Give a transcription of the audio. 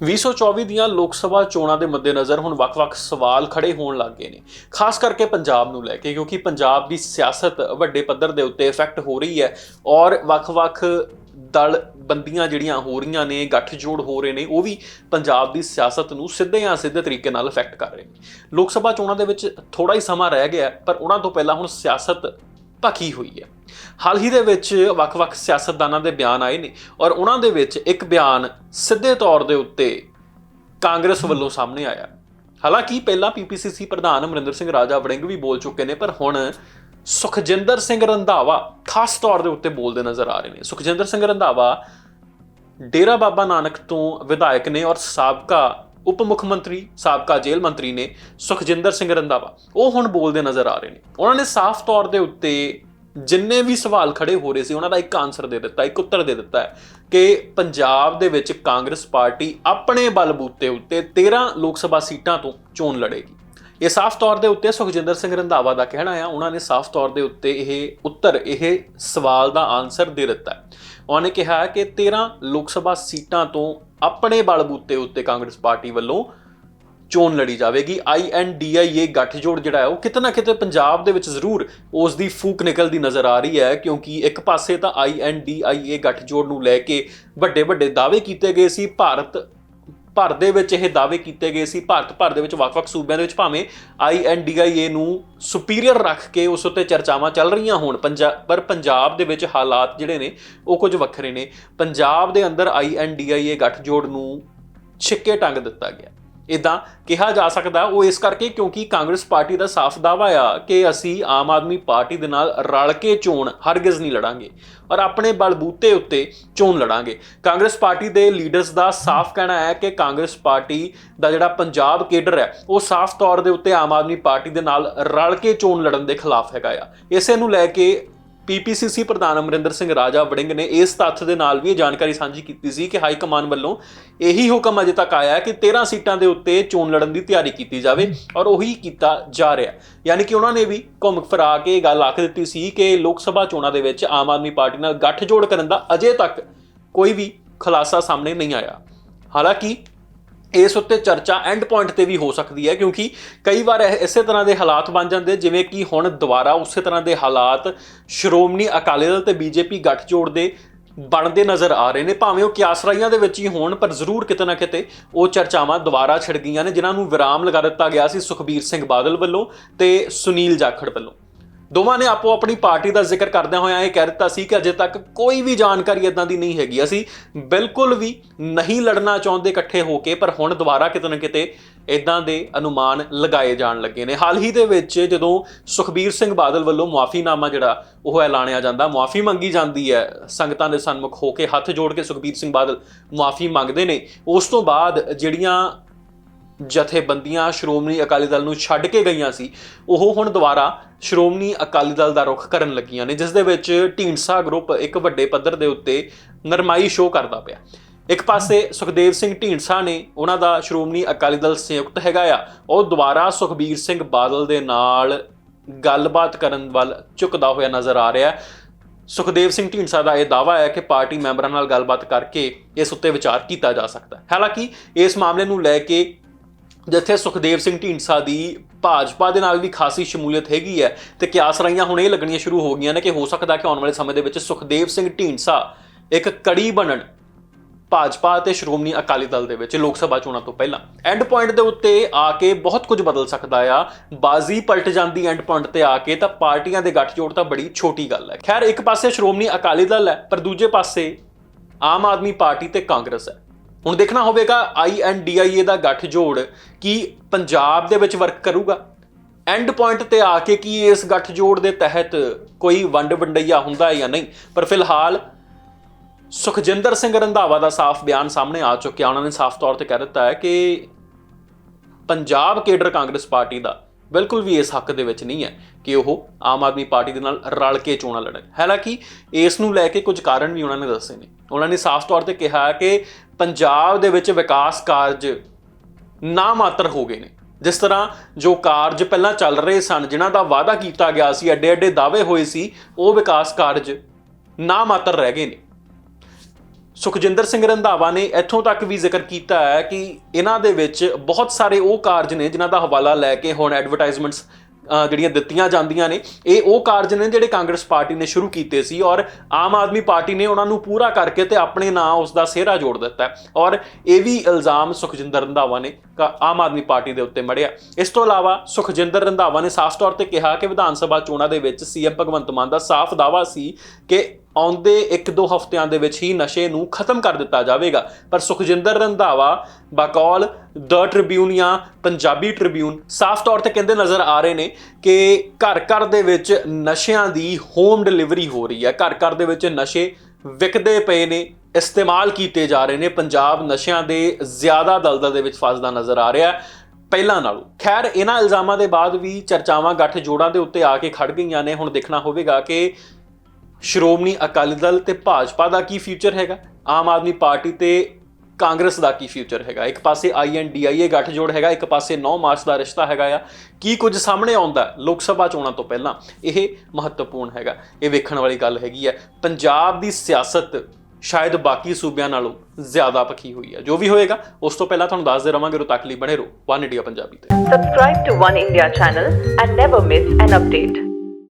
2024 ਦੀਆਂ ਲੋਕ ਸਭਾ ਚੋਣਾਂ ਦੇ ਮੱਦੇਨਜ਼ਰ ਹੁਣ ਵੱਖ-ਵੱਖ ਸਵਾਲ ਖੜੇ ਹੋਣ ਲੱਗ ਗਏ ਨੇ। ਖਾਸ ਕਰਕੇ ਪੰਜਾਬ ਨੂੰ ਲੈ ਕੇ, ਕਿਉਂਕਿ ਪੰਜਾਬ ਦੀ ਸਿਆਸਤ ਵੱਡੇ ਪੱਧਰ ਦੇ ਉੱਤੇ ਇਫੈਕਟ ਹੋ ਰਹੀ ਹੈ ਔਰ ਵੱਖ-ਵੱਖ ਦਲ ਬੰਦੀਆਂ ਜਿਹੜੀਆਂ ਹੋ ਰਹੀਆਂ ਨੇ, ਗੱਠਜੋੜ ਹੋ ਰਹੇ ਨੇ, ਉਹ ਵੀ ਪੰਜਾਬ ਦੀ ਸਿਆਸਤ ਨੂੰ ਸਿੱਧੇ ਜਾਂ ਸਿੱਧੇ ਤਰੀਕੇ ਨਾਲ ਇਫੈਕਟ ਕਰ ਰਹੇ ਨੇ। ਲੋਕ ਸਭਾ ਚੋਣਾਂ ਦੇ ਵਿੱਚ ਥੋੜਾ ਹੀ ਸਮਾਂ ਰਹਿ ਗਿਆ, ਪਰ ਉਹਨਾਂ ਤੋਂ ਪਹਿਲਾਂ ਹੁਣ ਸਿਆਸਤ ਭਖੀ ਹੋਈ ਹੈ? ਹਾਲ ਹੀ ਦੇ ਵਿੱਚ ਵੱਖ-ਵੱਖ ਸਿਆਸਤਦਾਨਾਂ ਦੇ ਬਿਆਨ ਆਏ ਨੇ ਔਰ ਉਹਨਾਂ ਦੇ ਵਿੱਚ ਇੱਕ ਬਿਆਨ ਸਿੱਧੇ ਤੌਰ ਦੇ ਉੱਤੇ ਕਾਂਗਰਸ ਵੱਲੋਂ ਸਾਹਮਣੇ ਆਇਆ। ਹਾਲਾਂਕਿ ਪਹਿਲਾਂ ਪੀਪੀਸੀਸੀ ਪ੍ਰਧਾਨ ਅਮਰਿੰਦਰ ਸਿੰਘ ਰਾਜਾ ਵੜਿੰਗ ਵੀ ਬੋਲ ਚੁੱਕੇ ਨੇ, ਪਰ ਹੁਣ ਸੁਖਜਿੰਦਰ ਸਿੰਘ ਰੰਧਾਵਾ ਖਾਸ ਤੌਰ ਦੇ ਉੱਤੇ ਬੋਲਦੇ ਨਜ਼ਰ ਆ ਰਹੇ ਨੇ। ਸੁਖਜਿੰਦਰ ਸਿੰਘ ਰੰਧਾਵਾ ਡੇਰਾ ਬਾਬਾ ਨਾਨਕ ਤੋਂ ਵਿਧਾਇਕ ਨੇ ਔਰ ਸਾਬਕਾ ਉਪ ਮੁੱਖ ਮੰਤਰੀ, ਸਾਬਕਾ ਜੇਲ੍ਹ ਮੰਤਰੀ ਨੇ ਸੁਖਜਿੰਦਰ ਸਿੰਘ ਰੰਧਾਵਾ। ਉਹ ਹੁਣ ਬੋਲਦੇ ਨਜ਼ਰ ਆ ਰਹੇ ਨੇ। ਉਹਨਾਂ ਨੇ ਸਾਫ਼ ਤੌਰ ਦੇ ਉੱਤੇ ਜਿੰਨੇ ਵੀ ਸਵਾਲ ਖੜੇ ਹੋ ਰਹੇ ਸੀ, ਉਹਨਾਂ ਦਾ ਇੱਕ ਆਨਸਰ ਦੇ ਦਿੱਤਾ, ਇੱਕ ਉੱਤਰ ਦੇ ਦਿੱਤਾ ਹੈ ਕਿ ਪੰਜਾਬ ਦੇ ਵਿੱਚ ਕਾਂਗਰਸ ਪਾਰਟੀ ਆਪਣੇ ਬਲਬੂਤੇ ਉੱਤੇ 13 ਲੋਕ ਸਭਾ ਸੀਟਾਂ ਤੋਂ ਚੋਣ ਲੜੇਗੀ। ਇਹ ਸਾਫ਼ ਤੌਰ ਦੇ ਉੱਤੇ ਸੁਖਜਿੰਦਰ ਸਿੰਘ ਰੰਧਾਵਾ ਦਾ ਕਹਿਣਾ ਆ ਉਹਨਾਂ ਨੇ ਸਾਫ਼ ਤੌਰ ਦੇ ਉੱਤੇ ਇਹ ਉੱਤਰ, ਇਹ ਸਵਾਲ ਦਾ ਆਨਸਰ ਦੇ ਦਿੱਤਾ ਹੈ। ਉਹਨਾਂ ਨੇ ਕਿਹਾ ਕਿ 13 ਲੋਕ ਸਭਾ ਸੀਟਾਂ ਤੋਂ ਆਪਣੇ ਬਲਬੂਤੇ ਉੱਤੇ ਕਾਂਗਰਸ ਪਾਰਟੀ ਵੱਲੋਂ ਚੋਣ ਲੜੀ ਜਾਵੇਗੀ। ਆਈਐਨਡੀਆਈਏ ਗੱਠਜੋੜ ਜਿਹੜਾ ਹੈ, ਉਹ ਕਿਤੇ ਨਾ ਕਿਤੇ ਪੰਜਾਬ ਦੇ ਵਿੱਚ ਜ਼ਰੂਰ ਉਸ ਦੀ ਫੂਕ ਨਿਕਲਦੀ ਨਜ਼ਰ ਆ ਰਹੀ ਹੈ, ਕਿਉਂਕਿ ਇੱਕ ਪਾਸੇ ਤਾਂ ਆਈਐਨਡੀਆਈਏ ਗੱਠਜੋੜ ਨੂੰ ਲੈ ਕੇ ਵੱਡੇ ਵੱਡੇ ਦਾਅਵੇ ਕੀਤੇ ਗਏ ਸੀ। ਭਾਰਤ ਭਰ ਦੇ ਵਿੱਚ ਇਹ ਦਾਅਵੇ ਕੀਤੇ ਗਏ ਸੀ, ਭਾਰਤ ਭਰ ਦੇ ਵਿੱਚ ਵੱਖ-ਵੱਖ ਸੂਬਿਆਂ ਦੇ ਵਿੱਚ ਭਾਵੇਂ ਆਈਐਨਡੀਆਈਏ ਨੂੰ ਸੁਪੀਰੀਅਰ ਰੱਖ ਕੇ ਉਸ ਉੱਤੇ ਚਰਚਾਵਾਂ ਚੱਲ ਰਹੀਆਂ ਹੋਣ ਪੰਜਾਬ ਪਰ ਪੰਜਾਬ ਦੇ ਵਿੱਚ ਹਾਲਾਤ ਜਿਹੜੇ ਨੇ, ਉਹ ਕੁਝ ਵੱਖਰੇ ਨੇ। ਪੰਜਾਬ ਦੇ ਅੰਦਰ ਆਈਐਨਡੀਆਈਏ ਗੱਠਜੋੜ ਨੂੰ ਛਿੱਕੇ ਟੰਗ ਦਿੱਤਾ ਗਿਆ। ਇਦਾਂ ਕਿਹਾ ਜਾ ਸਕਦਾ ਉਹ ਇਸ ਕਰਕੇ ਕਿਉਂਕਿ ਕਾਂਗਰਸ ਪਾਰਟੀ ਦਾ ਸਾਫ਼ ਦਾਅਵਾ ਆ ਕਿ ਅਸੀਂ ਆਮ ਆਦਮੀ ਪਾਰਟੀ ਦੇ ਨਾਲ ਰਲ ਕੇ ਚੋਣ ਹਰਗਿਜ਼ ਨਹੀਂ ਲੜਾਂਗੇ ਔਰ ਆਪਣੇ ਬਲਬੂਤੇ ਉੱਤੇ ਚੋਣ ਲੜਾਂਗੇ। ਕਾਂਗਰਸ ਪਾਰਟੀ ਦੇ ਲੀਡਰਸ ਦਾ ਸਾਫ਼ ਕਹਿਣਾ ਹੈ ਕਿ ਕਾਂਗਰਸ ਪਾਰਟੀ ਦਾ ਜਿਹੜਾ ਪੰਜਾਬ ਕੇਡਰ ਹੈ, ਉਹ ਸਾਫ਼ ਤੌਰ ਦੇ ਉੱਤੇ ਆਮ ਆਦਮੀ ਪਾਰਟੀ ਦੇ ਨਾਲ ਰਲ ਕੇ ਚੋਣ ਲੜਨ ਦੇ ਖਿਲਾਫ ਹੈਗਾ ਆ। ਇਸੇ ਨੂੰ ਲੈ ਕੇ ਪੀਪੀਸੀਸੀ ਪ੍ਰਧਾਨ ਅਮਰਿੰਦਰ ਸਿੰਘ ਰਾਜਾ ਵੜਿੰਗ ਨੇ ਇਸ ਤੱਥ ਦੇ ਨਾਲ ਵੀ ਇਹ ਜਾਣਕਾਰੀ ਸਾਂਝੀ ਕੀਤੀ ਸੀ ਕਿ ਹਾਈ ਕਮਾਨ ਵੱਲੋਂ ਇਹੀ ਹੁਕਮ ਅਜੇ ਤੱਕ ਆਇਆ ਹੈ ਕਿ 13 ਸੀਟਾਂ ਦੇ ਉੱਤੇ ਚੋਣ ਲੜਨ ਦੀ ਤਿਆਰੀ ਕੀਤੀ ਜਾਵੇ ਔਰ ਉਹੀ ਕੀਤਾ ਜਾ ਰਿਹਾ ਯਾਨੀ ਕਿ ਉਹਨਾਂ ਨੇ ਵੀ ਘੁੰਮ ਫਿਰਾ ਕੇ ਇਹ ਗੱਲ ਆਖ ਦਿੱਤੀ ਸੀ ਕਿ ਲੋਕ ਸਭਾ ਚੋਣਾਂ ਦੇ ਵਿੱਚ ਆਮ ਆਦਮੀ ਪਾਰਟੀ ਨਾਲ ਗੱਠਜੋੜ ਕਰਨ ਦਾ ਅਜੇ ਤੱਕ ਕੋਈ ਵੀ ਖੁਲਾਸਾ ਸਾਹਮਣੇ ਨਹੀਂ ਆਇਆ। ਹਾਲਾਂਕਿ ਇਸ ਉੱਤੇ ਚਰਚਾ ਐਂਡ ਪੁਆਇੰਟ ਤੇ ਵੀ ਹੋ ਸਕਦੀ ਹੈ, ਕਿਉਂਕਿ ਕਈ ਵਾਰ ਇਹ- ਇਸੇ ਤਰ੍ਹਾਂ ਦੇ ਹਾਲਾਤ ਬਣ ਜਾਂਦੇ, ਜਿਵੇਂ ਕਿ ਹੁਣ ਦੁਬਾਰਾ ਉਸੇ ਤਰ੍ਹਾਂ ਦੇ ਹਾਲਾਤ ਸ਼੍ਰੋਮਣੀ ਅਕਾਲੀ ਦਲ ਤੇ ਬੀਜੇਪੀ ਗੱਠਜੋੜ ਦੇ ਬਣਦੇ ਨਜ਼ਰ ਆ ਰਹੇ ਨੇ। ਭਾਵੇਂ ਉਹ ਕਿਆਸਰਾਈਆਂ ਦੇ ਵਿੱਚ ਹੀ ਹੋਣ, ਪਰ ਜ਼ਰੂਰ ਕਿਤੇ ਨਾ ਕਿਤੇ ਉਹ ਚਰਚਾਵਾਂ ਦੁਬਾਰਾ ਛਿੜ ਗਈਆਂ ਨੇ, ਜਿਨ੍ਹਾਂ ਨੂੰ ਵਿਰਾਮ ਲਗਾ ਦਿੱਤਾ ਗਿਆ ਸੀ ਸੁਖਬੀਰ ਸਿੰਘ ਬਾਦਲ ਵੱਲੋਂ ਤੇ ਸੁਨੀਲ ਜਾਖੜ ਵੱਲੋਂ। ਦੋਵਾਂ ਨੇ ਆਪੋ ਆਪਣੀ ਪਾਰਟੀ ਦਾ ਜ਼ਿਕਰ ਕਰਦਿਆਂ ਹੋਇਆਂ ਇਹ ਕਹਿ ਦਿੱਤਾ ਸੀ ਕਿ ਅਜੇ ਤੱਕ ਕੋਈ ਵੀ ਜਾਣਕਾਰੀ ਇਦਾਂ ਦੀ ਨਹੀਂ ਹੈਗੀ। ਅਸੀਂ ਬਿਲਕੁਲ ਵੀ ਨਹੀਂ ਲੜਨਾ ਚਾਹੁੰਦੇ ਇਕੱਠੇ ਹੋ ਕੇ, ਪਰ ਹੁਣ ਦੁਬਾਰਾ ਕਿਤੇ ਨਾ ਕਿਤੇ ਇਦਾਂ ਦੇ ਅਨੁਮਾਨ ਲਗਾਏ ਜਾਣ ਲੱਗੇ ਨੇ। ਹਾਲ ਹੀ ਦੇ ਵਿੱਚ ਜਦੋਂ ਸੁਖਬੀਰ ਸਿੰਘ ਬਾਦਲ ਵੱਲੋਂ ਮੁਆਫੀਨਾਮਾ ਜਿਹੜਾ ਉਹ ਐਲਾਨਿਆ ਜਾਂਦਾ, ਮੁਆਫੀ ਮੰਗੀ ਜਾਂਦੀ ਹੈ, ਸੰਗਤਾਂ ਦੇ ਸਨਮੁਖ ਹੋ ਕੇ ਹੱਥ ਜੋੜ ਕੇ ਸੁਖਬੀਰ ਸਿੰਘ ਬਾਦਲ ਮੁਆਫੀ ਮੰਗਦੇ ਨੇ। ਉਸ ਤੋਂ ਬਾਅਦ ਜਿਹੜੀਆਂ ਜਥੇਬੰਦੀਆਂ ਸ਼੍ਰੋਮਣੀ ਅਕਾਲੀ ਦਲ ਨੂੰ ਛੱਡ ਕੇ ਗਈਆਂ ਸੀ, ਉਹ ਹੁਣ ਦੁਬਾਰਾ ਸ਼੍ਰੋਮਣੀ ਅਕਾਲੀ ਦਲ ਦਾ ਰੁਖ ਕਰਨ ਲੱਗੀਆਂ ਨੇ, ਜਿਸ ਦੇ ਵਿੱਚ ਢੀਂਡਸਾ ਗਰੁੱਪ ਇੱਕ ਵੱਡੇ ਪੱਧਰ ਦੇ ਉੱਤੇ ਨਰਮਾਈ ਸ਼ੋਅ ਕਰਦਾ ਪਿਆ। ਇੱਕ ਪਾਸੇ ਸੁਖਦੇਵ ਸਿੰਘ ਢੀਂਡਸਾ ਨੇ ਉਹਨਾਂ ਦਾ ਸ਼੍ਰੋਮਣੀ ਅਕਾਲੀ ਦਲ ਸੰਯੁਕਤ ਹੈਗਾ ਆ, ਉਹ ਦੁਬਾਰਾ ਸੁਖਬੀਰ ਸਿੰਘ ਬਾਦਲ ਦੇ ਨਾਲ ਗੱਲਬਾਤ ਕਰਨ ਵੱਲ ਝੁਕਦਾ ਹੋਇਆ ਨਜ਼ਰ ਆ ਰਿਹਾ। ਹੈ ਸੁਖਦੇਵ ਸਿੰਘ ਢੀਂਡਸਾ ਦਾ ਇਹ ਦਾਅਵਾ ਹੈ ਕਿ ਪਾਰਟੀ ਮੈਂਬਰਾਂ ਨਾਲ ਗੱਲਬਾਤ ਕਰਕੇ ਇਸ ਉੱਤੇ ਵਿਚਾਰ ਕੀਤਾ ਜਾ ਸਕਦਾ ਹੈ। ਹਾਲਾਂਕਿ ਇਸ ਮਾਮਲੇ ਨੂੰ ਲੈ ਕੇ ਜਿੱਥੇ ਸੁਖਦੇਵ ਸਿੰਘ ਢੀਂਡਸਾ ਦੀ ਭਾਜਪਾ ਦੇ ਨਾਲ ਵੀ ਖਾਸੀ ਸ਼ਮੂਲੀਅਤ ਹੈਗੀ ਹੈ ਤੇ ਕਿਆਸ ਰਾਈਆਂ ਹੁਣ ਇਹ ਲੱਗਣੀਆਂ ਸ਼ੁਰੂ ਹੋ ਗਈਆਂ ਨੇ ਕਿ ਹੋ ਸਕਦਾ ਕਿ ਆਉਣ ਵਾਲੇ ਸਮੇਂ ਦੇ ਵਿੱਚ ਸੁਖਦੇਵ ਸਿੰਘ ਢੀਂਡਸਾ ਇੱਕ ਕੜੀ ਬਣਨ ਭਾਜਪਾ ਅਤੇ ਸ਼੍ਰੋਮਣੀ ਅਕਾਲੀ ਦਲ ਦੇ ਵਿੱਚ ਲੋਕ ਸਭਾ ਚੋਣਾਂ ਤੋਂ ਪਹਿਲਾਂ। ਐਂਡ ਪੁਆਇੰਟ ਦੇ ਉੱਤੇ ਆ ਕੇ ਬਹੁਤ ਕੁਝ ਬਦਲ ਸਕਦਾ ਆ। ਬਾਜ਼ੀ ਪਲਟ ਜਾਂਦੀ ਐਂਡ ਪੁਆਇੰਟ ਤੇ ਆ ਕੇ ਤਾਂ ਪਾਰਟੀਆਂ ਦੇ ਗੱਠਜੋੜ ਤਾਂ ਬੜੀ ਛੋਟੀ ਗੱਲ ਹੈ। ਖੈਰ, ਇੱਕ ਪਾਸੇ ਸ਼੍ਰੋਮਣੀ ਅਕਾਲੀ ਦਲ ਹੈ, ਪਰ ਦੂਜੇ ਪਾਸੇ ਆਮ ਆਦਮੀ ਪਾਰਟੀ ਤੇ ਕਾਂਗਰਸ ਹੈ। ਹੁਣ ਦੇਖਣਾ ਹੋਵੇਗਾ ਆਈਐਨਡੀਆਈਏ ਦਾ ਗੱਠਜੋੜ ਕੀ ਪੰਜਾਬ ਦੇ ਵਿੱਚ ਵਰਕ ਕਰੂਗਾ। ਐਂਡ ਪੁਆਇੰਟ ਤੇ ਆ ਕੇ ਕੀ ਇਸ ਗੱਠਜੋੜ ਦੇ ਤਹਿਤ ਕੋਈ ਵੰਡ ਵੰਡਈਆ ਹੁੰਦਾ ਹੈ ਜਾਂ ਨਹੀਂ? ਪਰ ਫਿਲਹਾਲ ਸੁਖਜਿੰਦਰ ਸਿੰਘ ਰੰਧਾਵਾ ਦਾ ਸਾਫ਼ ਬਿਆਨ ਸਾਹਮਣੇ ਆ ਚੁੱਕਿਆ। ਉਹਨਾਂ ਨੇ ਸਾਫ਼ ਤੌਰ ਤੇ ਕਹਿ ਦਿੱਤਾ ਹੈ ਕਿ ਪੰਜਾਬ ਕੇਡਰ ਕਾਂਗਰਸ ਪਾਰਟੀ ਦਾ ਬਿਲਕੁਲ ਵੀ ਇਸ ਹੱਕ ਦੇ ਵਿੱਚ ਨਹੀਂ ਹੈ ਕਿ ਉਹ ਆਮ ਆਦਮੀ ਪਾਰਟੀ ਦੇ ਨਾਲ ਰਲ ਕੇ ਚੋਣਾਂ ਲੜਨ। ਹਾਲਾਂਕਿ ਇਸ ਨੂੰ ਲੈ ਕੇ ਕੁਝ ਕਾਰਨ ਵੀ ਉਹਨਾਂ ਨੇ ਦੱਸੇ ਨੇ। ਉਹਨਾਂ ਨੇ ਸਾਫ਼ ਤੌਰ ਤੇ ਕਿਹਾ ਕਿ ਪੰਜਾਬ ਦੇ ਵਿੱਚ ਵਿਕਾਸ ਕਾਰਜ ਨਾ ਮਾਤਰ ਹੋ ਗਏ ਨੇ। ਜਿਸ ਤਰ੍ਹਾਂ ਜੋ ਕਾਰਜ ਪਹਿਲਾਂ ਚੱਲ ਰਹੇ ਸਨ, ਜਿਨ੍ਹਾਂ ਦਾ ਵਾਅਦਾ ਕੀਤਾ ਗਿਆ ਸੀ ਐਡੇ ਐਡੇ ਦਾਅਵੇ ਹੋਏ ਸੀ, ਉਹ ਵਿਕਾਸ ਕਾਰਜ ਨਾ ਮਾਤਰ ਰਹਿ ਗਏ ਨੇ। ਸੁਖਜਿੰਦਰ ਸਿੰਘ ਰੰਧਾਵਾ ਨੇ ਇੱਥੋਂ ਤੱਕ ਵੀ ਜ਼ਿਕਰ ਕੀਤਾ ਹੈ ਕਿ ਇਹਨਾਂ ਦੇ ਵਿੱਚ ਬਹੁਤ ਸਾਰੇ ਉਹ ਕਾਰਜ ਨੇ ਜਿਨ੍ਹਾਂ ਦਾ ਹਵਾਲਾ ਲੈ ਕੇ ਹੁਣ ਐਡਵਰਟਾਈਜ਼ਮੈਂਟਸ ਜਿਹੜੀਆਂ ਦਿੱਤੀਆਂ ਜਾਂਦੀਆਂ ਨੇ, ਇਹ ਉਹ ਕਾਰਜ ਨੇ ਜਿਹੜੇ ਕਾਂਗਰਸ ਪਾਰਟੀ ਨੇ ਸ਼ੁਰੂ ਕੀਤੇ ਸੀ ਔਰ ਆਮ ਆਦਮੀ ਪਾਰਟੀ ਨੇ ਉਹਨਾਂ ਨੂੰ ਪੂਰਾ ਕਰਕੇ ਤੇ ਆਪਣੇ ਨਾਂ ਉਸ ਦਾ ਸਿਹਰਾ ਜੋੜ ਦਿੱਤਾ ਔਰ ਇਹ ਵੀ ਇਲਜ਼ਾਮ ਸੁਖਜਿੰਦਰ ਰੰਧਾਵਾ ਨੇ ਕਾ- ਆਮ ਆਦਮੀ ਪਾਰਟੀ ਦੇ ਉੱਤੇ ਮੜਿਆ। ਇਸ ਤੋਂ ਇਲਾਵਾ ਸੁਖਜਿੰਦਰ ਰੰਧਾਵਾ ਨੇ ਸਾਫ਼ ਤੌਰ ਤੇ ਕਿਹਾ ਕਿ ਵਿਧਾਨ ਸਭਾ ਚੋਣਾਂ ਦੇ ਵਿੱਚ ਸੀਐਮ ਭਗਵੰਤ ਮਾਨ ਦਾ ਸਾਫ਼ ਦਾਵਾ ਸੀ ਕਿ ਆਉਂਦੇ 1-2 ਹਫ਼ਤਿਆਂ ਦੇ ਵਿੱਚ ਹੀ ਨਸ਼ੇ ਨੂੰ ਖਤਮ ਕਰ ਦਿੱਤਾ ਜਾਵੇਗਾ। ਪਰ ਸੁਖਜਿੰਦਰ ਰੰਧਾਵਾ, ਬਕੌਲ, ਦ ਟ੍ਰਿਬਿਊਨ ਜਾਂ ਪੰਜਾਬੀ ਟ੍ਰਿਬਿਊਨ ਸਾਫ਼ ਤੌਰ ਤੇ ਕਹਿੰਦੇ ਨਜ਼ਰ ਆ ਰਹੇ ਨੇ ਕਿ ਘਰ ਘਰ ਦੇ ਵਿੱਚ ਨਸ਼ਿਆਂ ਦੀ ਹੋਮ ਡਿਲੀਵਰੀ ਹੋ ਰਹੀ ਹੈ। ਘਰ ਘਰ ਦੇ ਵਿੱਚ ਨਸ਼ੇ ਵਿਕਦੇ ਪਏ ਨੇ, ਇਸਤੇਮਾਲ ਕੀਤੇ ਜਾ ਰਹੇ ਨੇ। ਪੰਜਾਬ ਨਸ਼ਿਆਂ ਦੇ ਜ਼ਿਆਦਾ ਦਲਦਲ ਦੇ ਵਿੱਚ ਫਸਦਾ ਨਜ਼ਰ ਆ ਰਿਹਾ ਹੈ। ਪਹਿਲਾਂ ਨਾਲੋਂ। ਖੈਰ, ਇਹਨਾਂ ਇਲਜ਼ਾਮਾਂ ਦੇ ਬਾਅਦ ਵੀ ਚਰਚਾਵਾਂ ਗੱਠ ਜੋੜਾਂ ਦੇ ਉੱਤੇ ਆ ਕੇ ਖੜ ਗਈਆਂ ਨੇ। ਹੁਣ ਦੇਖਣਾ ਹੋਵੇਗਾ ਕਿ ਸ਼੍ਰੋਮਣੀ ਅਕਾਲੀ ਦਲ ਤੇ ਭਾਜਪਾ ਦਾ ਕੀ ਫਿਊਚਰ ਹੈਗਾ? ਆਮ ਆਦਮੀ ਪਾਰਟੀ ਤੇ ਕਾਂਗਰਸ ਦਾ ਕੀ ਫਿਊਚਰ ਹੈਗਾ? ਇੱਕ ਪਾਸੇ ਆਈਐਨਡੀਆਈਏ ਗੱਠਜੋੜ ਹੈਗਾ, ਇੱਕ ਪਾਸੇ 9 ਮਾਰਚ ਦਾ ਰਿਸ਼ਤਾ ਹੈਗਾ ਆ। ਕੀ ਕੁਝ ਸਾਹਮਣੇ ਆਉਂਦਾ ਲੋਕ ਸਭਾ ਚੋਣਾਂ ਤੋਂ ਪਹਿਲਾਂ? ਇਹ ਮਹੱਤਵਪੂਰਨ ਹੈਗਾ। ਇਹ ਵੇਖਣ ਵਾਲੀ ਗੱਲ ਹੈਗੀ ਹੈ। ਪੰਜਾਬ ਦੀ ਸਿਆਸਤ ਸ਼ਾਇਦ ਬਾਕੀ ਸੂਬਿਆਂ ਨਾਲੋਂ ਜ਼ਿਆਦਾ ਪੱਕੀ ਹੋਈ ਹੈ। ਜੋ ਵੀ ਹੋਏਗਾ, ਉਸ ਤੋਂ ਪਹਿਲਾਂ ਤੁਹਾਨੂੰ ਦੱਸਦੇ ਰਵਾਂਗੇ। ਰੋ ਤੱਕ ਲਈ ਬਣੇ ਰਹੋ। ਵਨ ਇੰਡੀਆ ਪੰਜਾਬੀ ਤੇ। Subscribe to One India channel and never miss an update.